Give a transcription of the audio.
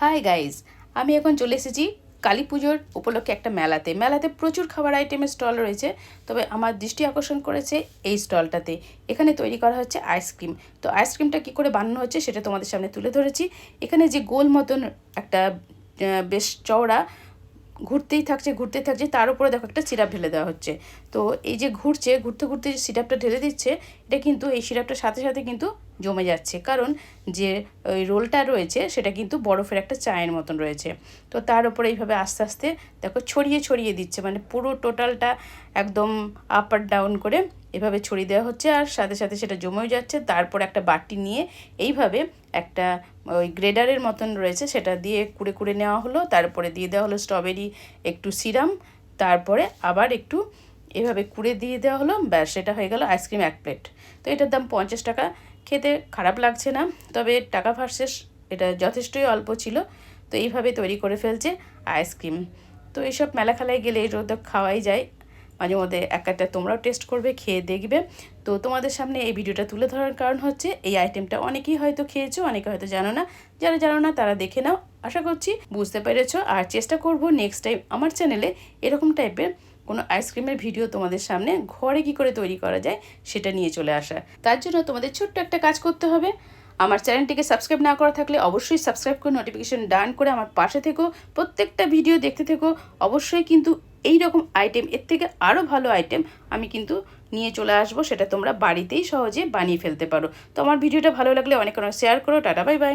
Hi guys আমি এখন চলে এসেছি কালী পুজোর উপলক্ষে একটা মেলাতে। মেলাতে প্রচুর খাবার আইটেমের স্টল রয়েছে, তবে আমার দৃষ্টি আকর্ষণ করেছে এই স্টলটাতে এখানে তৈরি করা হচ্ছে আইসক্রিম তো আইসক্রিমটা কি করে বানানো হচ্ছে সেটা তোমাদের সামনে তুলে ধরেছি। এখানে যে গোল মতন একটা বেশ চওড়া ঘুরতেই থাকছে ঘুরতেই থাকছে, তার উপরে দেখো একটা সিরাপ ঢেলে দেওয়া হচ্ছে। তো এই যে ঘুরছে, ঘুরতে ঘুরতে যে সিরাপটা ঢেলে দিচ্ছে, এটা কিন্তু এই সিরাপটার সাথে সাথে কিন্তু জমে যাচ্ছে। কারণ যে, ওই রোলটা রয়েছে, সেটা কিন্তু বরফের একটা চায়ের মতন রয়েছে। তো তার উপরে এইভাবে আস্তে আস্তে দেখো ছড়িয়ে ছড়িয়ে দিচ্ছে। মানে পুরো টোটালটা একদম আপ আর ডাউন করে এভাবে ছড়িয়ে দেওয়া হচ্ছে। আর সাথে সাথে সেটা জমেও যাচ্ছে। তারপর একটা বাটি নিয়ে এইভাবে একটা, ওই গ্রেডারের মতন রয়েছে। সেটা দিয়ে কুড়ে কুড়ে নেওয়া হলো। তারপরে দিয়ে দেওয়া হলো স্ট্রবেরি, একটু সিরাম। তারপরে আবার একটু এভাবে কুড়ে দিয়ে দেওয়া হলো। ব্যাস সেটা হয়ে গেল আইসক্রিম এক প্লেট। তো এটার দাম পঞ্চাশ টাকা। খেতে খারাপ লাগছে না, তবে টাকা ভার্সেস এটা যথেষ্টই অল্প ছিল, তো এইভাবে তৈরি করে ফেলছে আইসক্রিম। তো এইসব মেলা খেলায় গেলে এটা তো খাওয়াই যায়। মাঝে মধ্যে এক একটা তোমরাও টেস্ট করবে, খেয়ে দেখবে। তো তোমাদের সামনে এই ভিডিওটা তুলে ধরার কারণ হচ্ছে, এই আইটেমটা অনেকেই হয়তো খেয়েছো, অনেকে হয়তো জানো না। যারা জানো না, তারা দেখে নাও। আশা করছি বুঝতে পেরেছ। আর চেষ্টা করব নেক্সট টাইম আমার চ্যানেলে এরকম টাইপের কোনো আইসক্রিমের ভিডিও তোমাদের সামনে ঘরে কি করে তৈরি করা যায় সেটা নিয়ে চলে আসা। তার জন্য তোমাদের ছোট্ট একটা কাজ করতে হবে। আমার চ্যানেলটিকে সাবস্ক্রাইব না করা থাকলে অবশ্যই সাবস্ক্রাইব করে নোটিফিকেশন ডান করে আমার পাশে থেকো, প্রত্যেকটা ভিডিও দেখতে থেকো। অবশ্যই কিন্তু এই রকম আইটেম এর থেকে আরও ভালো আইটেম আমি কিন্তু নিয়ে চলে আসব, সেটা তোমরা বাড়িতেই সহজে বানিয়ে ফেলতে পারো। তো আমার ভিডিওটা ভালো লাগলে অনেক অনেক শেয়ার করো, টাটা বাই বাই